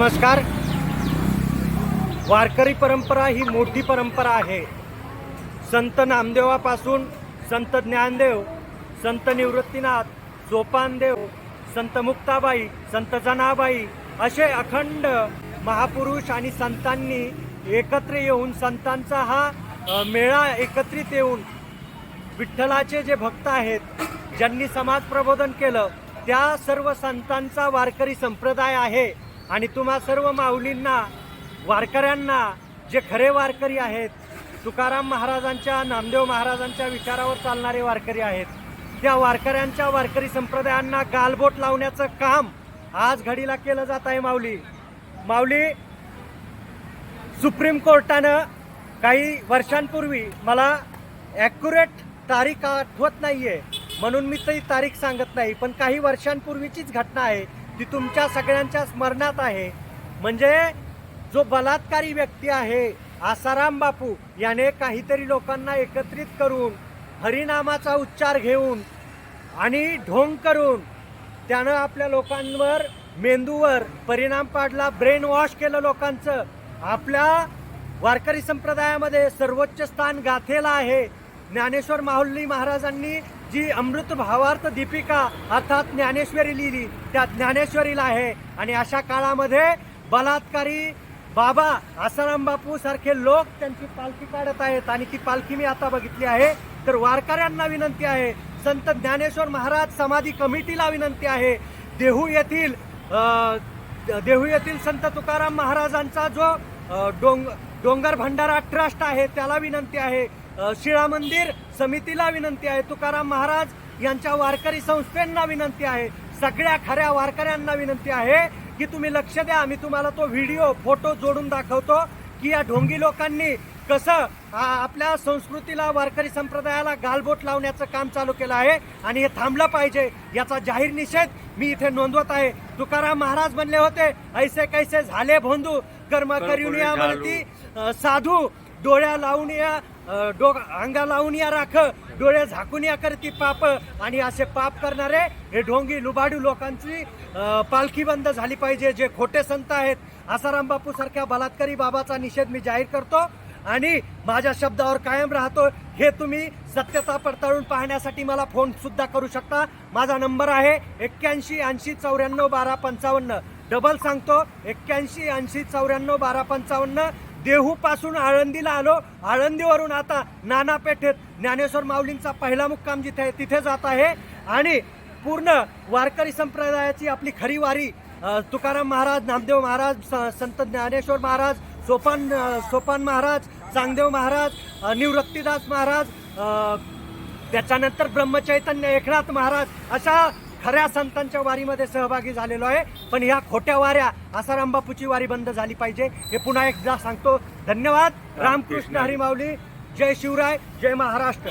नमस्कार. वारकरी परंपरा ही मोठी परंपरा आहे. संत नामदेवापासून संत ज्ञानदेव संत निवृत्तीनाथ सोपानदेव संत मुक्ताबाई संत जनाबाई असे अखंड महापुरुष आणि संतांनी एकत्र येऊन संतांचा हा मेळा एकत्रित येऊन विठ्ठलाचे जे भक्त आहेत ज्यांनी समाज प्रबोधन केलं त्या सर्व संतांचा वारकरी संप्रदाय आहे. आणि तुम्हा सर्व माऊलींना वारकऱ्यांना जे खरे वारकरी आहेत तुकाराम महाराजांच्या नामदेव महाराजांच्या विचारावर चालणारे वारकरी आहेत त्या वारकऱ्यांच्या वारकरी संप्रदायांना गालबोट लावण्याचं काम आज घडीला केलं जात आहे माऊली. माऊली सुप्रीम कोर्टानं काही वर्षांपूर्वी मला ॲक्युरेट तारीख आठवत नाही आहे म्हणून मी ती तारीख सांगत नाही पण काही वर्षांपूर्वीचीच घटना आहे ती तुमच्या सगळ्यांच्या स्मरणात आहे. म्हणजे जो बलात्कारी व्यक्ती आहे आसाराम बापू याने काहीतरी लोकांना एकत्रित करून हरिनामाचा उच्चार घेऊन आणि ढोंग करून त्यानं आपल्या लोकांवर मेंदूवर परिणाम पाडला ब्रेन वॉश केलं लोकांचं. आपल्या वारकरी संप्रदायामध्ये सर्वोच्च स्थान गाथेला आहे. ज्ञानेश्वर माहुल्ली महाराजांनी जी अमृत भावार्थ दीपिका अर्थात ज्ञानेश्वरी लिहिली त्या ज्ञानेश्वरीला आहे. आणि अशा काळामध्ये बलात्कारी बाबा आसाराम बापू सारखे लोक त्यांची पालखी काढत आहेत. आणि ती पालखी मी आता बघितली आहे. तर वारकऱ्यांना विनंती आहे. संत ज्ञानेश्वर महाराज समाधी कमिटीला विनंती आहे. देहू येथील देहू येथील संत तुकाराम महाराजांचा जो डोंग डोंगर भंडारा ट्रस्ट आहे त्याला विनंती आहे. शिळा मंदिर समितीला विनंती आहे. तुकाराम महाराज यांच्या वारकरी संस्थेंना विनंती आहे. सगळ्या खऱ्या वारकऱ्यांना विनंती आहे की तुम्ही लक्ष द्या. मी तुम्हाला तो व्हिडिओ फोटो जोडून दाखवतो की या ढोंगी लोकांनी कसं आपल्या संस्कृतीला वारकरी संप्रदायाला गालबोट लावण्याचं काम चालू केलं आहे आणि हे थांबलं पाहिजे याचा जाहीर निषेध मी इथे नोंदवत आहे. तुकाराम महाराज म्हणले होते. ऐसे कैसे झाले भोंदू? कर्म करून साधू डोळ्या लावून या डोक अंगा लावून या राख डोळे झाकून या करती पाप. आणि असे पाप करणारे हे ढोंगी लुबाडू लोकांची पालखी बंद झाली पाहिजे जे खोटे संत आहेत. आसाराम बापू सारख्या बलात्कारी बाबाचा निषेध मी जाहीर करतो. आणि माझ्या शब्दावर कायम राहतो. हे तुम्ही सत्यता पडताळून पाहण्यासाठी मला फोन सुद्धा करू शकता. माझा नंबर आहे एक्क्याऐंशी ऐंशी चौऱ्याण्णव बारा पंचावन्न. डबल सांगतो एक्क्याऐंशी ऐंशी चौऱ्याण्णव बारा पंचावन्न. देहूपासून आळंदीला आलो. आळंदीवरून आता नाना पेठेत ज्ञानेश्वर माऊलींचा पहिला मुक्काम जिथे आहे तिथे जात आहे. आणि पूर्ण वारकरी संप्रदायाची आपली खरी वारी तुकाराम महाराज नामदेव महाराज संत ज्ञानेश्वर महाराज सोपान सोपान महाराज चांगदेव महाराज निवृत्तीदास महाराज त्याच्यानंतर ब्रह्मचैतन्य एकनाथ महाराज अशा खऱ्या संतांच्या वारीमध्ये सहभागी झालेलो आहे. पण ह्या खोट्या वाऱ्या आसाराम बापूची वारी बंद झाली पाहिजे हे पुन्हा एकदा सांगतो. धन्यवाद. रामकृष्ण हरी माऊली जय शिवराय. जय महाराष्ट्र.